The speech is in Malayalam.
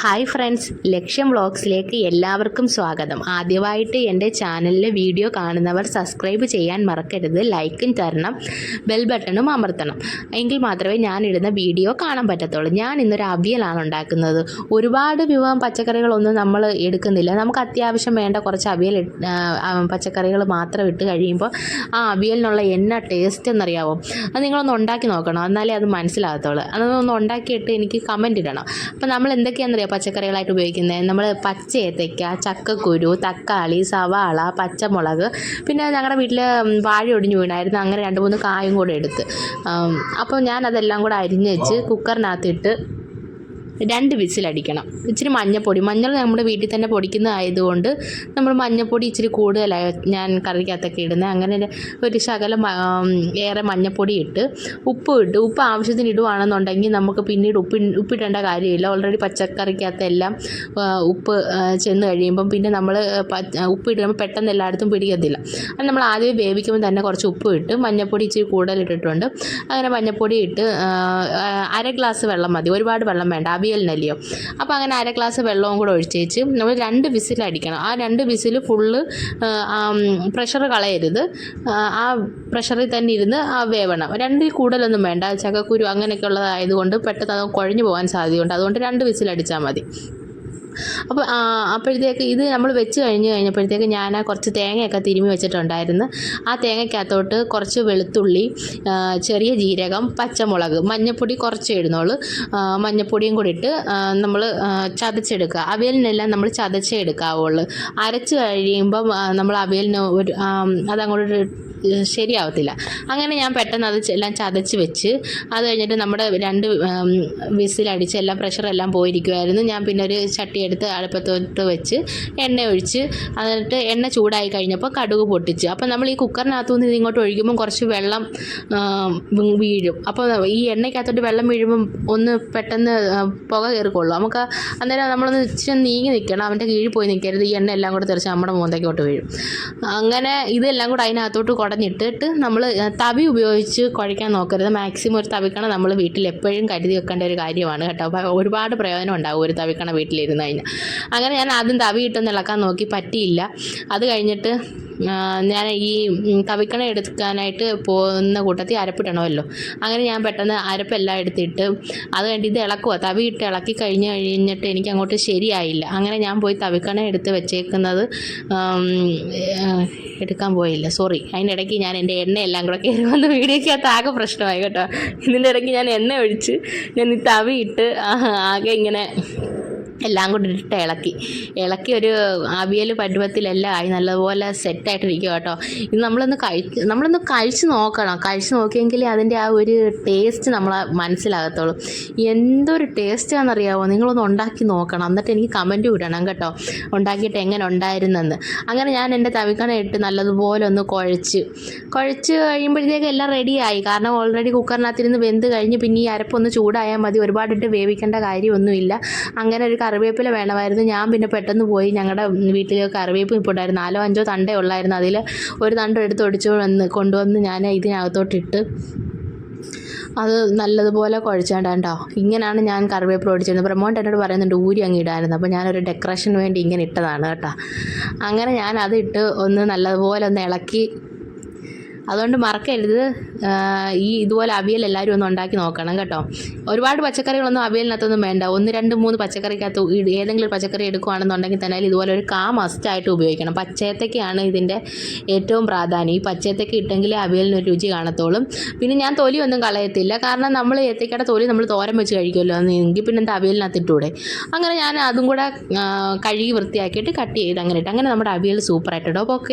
ഹായ് ഫ്രണ്ട്സ് ലക്ഷ്യം വ്ളോഗ്സിലേക്ക് എല്ലാവർക്കും സ്വാഗതം. ആദ്യമായിട്ട് എന്റെ ചാനലിലെ വീഡിയോ കാണുന്നവർ സബ്സ്ക്രൈബ് ചെയ്യാൻ മറക്കരുത് ലൈക്കും തരണം ബെൽ ബട്ടണും അമർത്തണം. എങ്കിൽ മാത്രമേ ഞാൻ ഇടുന്ന വീഡിയോ കാണാൻ പറ്റത്തുള്ളൂ. ഞാൻ ഇന്നൊരു അവിയലാണ് ഉണ്ടാക്കുന്നത്. ഒരുപാട് വിഭവം പച്ചക്കറികളൊന്നും നമ്മൾ എടുക്കുന്നില്ല. നമുക്ക് അത്യാവശ്യം വേണ്ട കുറച്ച് അവിയൽ പച്ചക്കറികൾ മാത്രം ഇട്ട് കഴിയുമ്പോൾ ആ അവിയലിനുള്ള എണ്ണ ടേസ്റ്റ് എന്നറിയാവോ? അത് നിങ്ങളൊന്ന് ഉണ്ടാക്കി നോക്കണം. എന്നാലേ അത് മനസ്സിലാകത്തുള്ളൂ. അതൊന്ന് ഉണ്ടാക്കിയിട്ട് എനിക്ക് കമന്റ് ഇടണം. അപ്പോൾ നമ്മൾ എന്തൊക്കെയാണെന്നറിയാം പച്ചക്കറികളായിട്ട് ഉപയോഗിക്കുന്നത് നമ്മൾ പച്ച ഏത്തയ്ക്ക ചക്കക്കുരു തക്കാളി സവാള പച്ചമുളക് പിന്നെ ഞങ്ങളുടെ വീട്ടിൽ വാഴ ഒടിഞ്ഞു വീണായിരുന്നു. അങ്ങനെ രണ്ട് മൂന്ന് കായും കൂടെ എടുത്ത്. അപ്പോൾ ഞാനതെല്ലാം കൂടെ അരിഞ്ഞ് വെച്ച് കുക്കറിനകത്തിട്ട് രണ്ട് വിസിലടിക്കണം ഇച്ചിരി മഞ്ഞപ്പൊടി. മഞ്ഞൾ നമ്മുടെ വീട്ടിൽ തന്നെ പൊടിക്കുന്നതായതുകൊണ്ട് നമ്മൾ മഞ്ഞപ്പൊടി ഇച്ചിരി കൂടുതലായി ഞാൻ കറിക്കകത്തൊക്കെ ഇടുന്നത്. അങ്ങനെ ഒരു- ശകലം ഏറെ മഞ്ഞപ്പൊടി ഇട്ട് ഉപ്പ് ഇട്ട് ഉപ്പ് ആവശ്യത്തിന് ഇടുവാണെന്നുണ്ടെങ്കിൽ നമുക്ക് പിന്നീട് ഉപ്പ് ഉപ്പിടേണ്ട കാര്യമില്ല. ഓൾറെഡി പച്ചക്കറിക്കകത്തെല്ലാം ഉപ്പ് ചെന്ന് കഴിയുമ്പം പിന്നെ നമ്മൾ ഉപ്പ് ഇടുമ്പോൾ പെട്ടെന്ന് എല്ലായിടത്തും പിടിക്കത്തില്ല. അത് നമ്മൾ ആദ്യം വേവിക്കുമ്പോൾ തന്നെ കുറച്ച് ഉപ്പ് ഇട്ട് മഞ്ഞപ്പൊടി ഇച്ചിരി കൂടുതൽ ഇട്ടിട്ടുണ്ട്. അങ്ങനെ മഞ്ഞപ്പൊടി ഇട്ട് അര ഗ്ലാസ് വെള്ളം മതി. ഒരുപാട് വെള്ളം വേണ്ട. അവിയലിനല്ലയോ അപ്പോൾ അങ്ങനെ അര ഗ്ലാസ് വെള്ളവും കൂടെ ഒഴിച്ചേച്ച് നമ്മൾ രണ്ട് വിസിൽ അടിക്കണം. ആ രണ്ട് വിസിൽ ഫുള്ള് പ്രഷർ കളയരുത്. ആ, പ്രഷറിൽ തന്നെ ഇരുന്ന് ആ വേവണം. രണ്ടിൽ കൂടുതലൊന്നും വേണ്ട. ചക്കക്കുരു അങ്ങനെയൊക്കെ ഉള്ളതായതുകൊണ്ട് പെട്ടെന്ന് അത് കുഴഞ്ഞു പോകാൻ സാധ്യതയുണ്ട്. അതുകൊണ്ട് രണ്ട് വിസിൽ അടിച്ചാൽ മതി. അപ്പോൾ അപ്പോഴത്തേക്ക് ഇത് നമ്മൾ വെച്ച് കഴിഞ്ഞ് കഴിഞ്ഞപ്പോഴത്തേക്ക് ഞാൻ കുറച്ച് തേങ്ങയൊക്കെ തിരുമ്മി വെച്ചിട്ടുണ്ടായിരുന്നു. ആ തേങ്ങയ്ക്കകത്തോട്ട് കുറച്ച് വെളുത്തുള്ളി ചെറിയ ജീരകം പച്ചമുളക് മഞ്ഞപ്പൊടി കുറച്ച് ഇടുന്നോളൂ. മഞ്ഞപ്പൊടിയും കൂടി ഇട്ട് നമ്മൾ ചതച്ചെടുക്കുക. അവിയലിനെല്ലാം നമ്മൾ ചതച്ചേ എടുക്കാവുള്ളൂ. അരച്ച് കഴിയുമ്പം നമ്മൾ അവിയലിന് ഒരു അതങ്ങോട്ട് ശരിയാവത്തില്ല. അങ്ങനെ ഞാൻ പെട്ടെന്ന് അത് എല്ലാം ചതച്ച് വെച്ച് അത് കഴിഞ്ഞിട്ട് നമ്മുടെ രണ്ട് വിസിലടിച്ച് എല്ലാം പ്രഷറെല്ലാം പോയിരിക്കുമായിരുന്നു ഞാൻ പിന്നെ ഒരു ചട്ടി എടുത്ത് അടുപ്പത്തോട്ട് വെച്ച് എണ്ണ ഒഴിച്ച് എന്നിട്ട് എണ്ണ ചൂടായി കഴിഞ്ഞപ്പോൾ കടുക് പൊട്ടിച്ച്. അപ്പോൾ നമ്മൾ ഈ കുക്കറിനകത്തു നിന്ന് ഇങ്ങോട്ട് ഒഴിക്കുമ്പോൾ കുറച്ച് വെള്ളം വീഴും. അപ്പോൾ ഈ എണ്ണയ്ക്കകത്തോട്ട് വെള്ളം വീഴുമ്പം ഒന്ന് പെട്ടെന്ന് പുക കയറിക്കൊള്ളും. നമുക്ക് അന്നേരം നമ്മളൊന്ന് ഇച്ചിരി നീങ്ങി നിൽക്കണം അവന്റെ കീഴിൽ പോയി നിൽക്കരുത് ഈ എണ്ണ എല്ലാം കൂടെ തെറിച്ച് നമ്മുടെ മുഖത്തേക്കോട്ട് വീഴും. അങ്ങനെ ഇതെല്ലാം കൂടെ അതിനകത്തോട്ട് കുടഞ്ഞിട്ടിട്ട് നമ്മൾ തവി ഉപയോഗിച്ച് കുഴയ്ക്കാൻ നോക്കരുത്. മാക്സിമം ഒരു തവിക്കണ നമ്മൾ വീട്ടിൽ എപ്പോഴും കരുതി വെക്കേണ്ട ഒരു കാര്യമാണ് കേട്ടോ. അപ്പോൾ ഒരുപാട് പ്രയോജനം ഉണ്ടാകും ഒരു തവിക്കണ വീട്ടിലിരുന്ന് കഴിഞ്ഞാൽ അങ്ങനെ ഞാൻ ആദ്യം തവി ഇട്ടൊന്ന് ഇളക്കാൻ നോക്കി പറ്റിയില്ല. അത് കഴിഞ്ഞിട്ട് ഞാൻ ഈ കവിക്കണ എടുക്കാനായിട്ട് പോകുന്ന കൂട്ടത്തിൽ അരപ്പിടണമല്ലോ. അങ്ങനെ ഞാൻ പെട്ടെന്ന് അരപ്പെല്ലാം എടുത്തിട്ട് അത് കഴിഞ്ഞ് ഇത് ഇളക്കുക തവി ഇട്ട് ഇളക്കി കഴിഞ്ഞ് കഴിഞ്ഞിട്ട് എനിക്ക് അങ്ങോട്ട് ശരിയായില്ല. അങ്ങനെ ഞാൻ പോയി തവിക്കണ എടുത്ത് വെച്ചേക്കുന്നത് എടുക്കാൻ പോയില്ല. സോറി അതിനിടയ്ക്ക് ഞാൻ എന്റെ എണ്ണയെല്ലാം കൂടെ കയറി വന്ന് വീഡിയോക്കകത്ത് ആകെ പ്രശ്നമായി കേട്ടോ. ഇതിന്റെ ഇടയ്ക്ക് ഞാൻ എണ്ണ ഒഴിച്ച് ഞാൻ ഈ തവി ഇട്ട് ആകെ ഇങ്ങനെ എല്ലാം കൂടി ഇട്ട് ഇളക്കി. ഇളക്കി ഒരു അവിയൽ പരുവത്തിലെല്ലാം ആയി നല്ലതുപോലെ സെറ്റായിട്ടിരിക്കുക കേട്ടോ. ഇത് നമ്മളൊന്ന് കഴിച്ച് നമ്മളൊന്ന് കഴിച്ച് നോക്കണം. കഴിച്ച് നോക്കിയെങ്കിലേ അതിന്റെ ആ ഒരു ടേസ്റ്റ് നമ്മളെ മനസ്സിലാകത്തുള്ളൂ. എന്തൊരു ടേസ്റ്റാണെന്നറിയാമോ നിങ്ങളൊന്ന് ഉണ്ടാക്കി നോക്കണം. എന്നിട്ട് എനിക്ക് കമന്റ് വിടണം കേട്ടോ. ഉണ്ടാക്കിയിട്ട് എങ്ങനെ ഉണ്ടായിരുന്നെന്ന്. അങ്ങനെ ഞാൻ എന്റെ തവിക്കണ ഇട്ട് നല്ലതുപോലെ ഒന്ന് കുഴച്ച്. കുഴച്ച് കഴിയുമ്പോഴത്തേക്ക് എല്ലാം റെഡിയായി. കാരണം ഓൾറെഡി കുക്കറിനകത്തിരുന്ന് വെന്ത് കഴിഞ്ഞ് പിന്നെ ഈ അരപ്പൊന്ന് ചൂടായാൽ മതി. ഒരുപാടിട്ട് വേവിക്കേണ്ട കാര്യമൊന്നുമില്ല. അങ്ങനെ ഒരു കറിവേപ്പില വേണമായിരുന്നു. ഞാൻ പിന്നെ പെട്ടെന്ന് പോയി ഞങ്ങളുടെ വീട്ടിൽ കറിവേപ്പ് ഇപ്പോൾ ഉണ്ടായിരുന്നു നാലോ അഞ്ചോ തണ്ടേ ഉള്ളായിരുന്നു. അതിൽ ഒരു തണ്ട് എടുത്ത് ഒടിച്ചു വന്ന് കൊണ്ടുവന്ന് ഞാൻ ഇതിനകത്തോട്ടിട്ട് അത് നല്ലതുപോലെ കുഴച്ചാണ്ടോ ഇങ്ങനെയാണ് ഞാൻ കറിവേപ്പില ഓടിച്ചിരുന്നത് പ്രമോട്ട് എന്നോട് പറയുന്നുണ്ട് ഊരി അങ്ങ് ഇടായിരുന്നു അപ്പോൾ ഞാനൊരു ഡെക്കറേഷന് വേണ്ടി ഇങ്ങനെ ഇട്ടതാണ് കേട്ടോ. അങ്ങനെ ഞാൻ ഇട്ട് ഒന്ന് നല്ലതുപോലെ ഒന്ന് ഇളക്കി അതുകൊണ്ട് മറക്കരുത്. ഈ ഇതുപോലെ അവിയൽ എല്ലാവരും ഒന്ന് ഉണ്ടാക്കി നോക്കണം കേട്ടോ. ഒരുപാട് പച്ചക്കറികളൊന്നും അവിയലിനകത്തൊന്നും വേണ്ട. ഒന്ന് രണ്ട് മൂന്ന് പച്ചക്കറിക്കകത്ത് ഏതെങ്കിലും ഒരു പച്ചക്കറി എടുക്കുകയാണെന്നുണ്ടെങ്കിൽ തന്നെ ഇതുപോലെ ഒരു കാ മസ്റ്റായിട്ട് ഉപയോഗിക്കണം. പച്ചയത്തേക്കാണ് ഇതിന്റെ ഏറ്റവും പ്രാധാന്യം. ഈ പച്ചയത്തേക്ക് ഇട്ടെങ്കിലേ അവിയലിനൊരു രുചി കാണത്തോളും പിന്നെ ഞാൻ തൊലിയൊന്നും കളയത്തില്ല. കാരണം നമ്മൾ ഏത്തക്കയുടെ തൊലി നമ്മൾ തോരൻ വെച്ച് കഴിക്കുമല്ലോ. എങ്കിൽ പിന്നെ എന്താ അവിയലിനകത്ത് ഇട്ടൂടെ? അങ്ങനെ ഞാൻ അതും കൂടെ കഴുകി വൃത്തിയാക്കിയിട്ട് കട്ട് ചെയ്ത് അങ്ങനെ ഇട്ട്. അങ്ങനെ നമ്മുടെ അവിയൽ സൂപ്പറായിട്ടോ അപ്പോൾ ഓക്കെ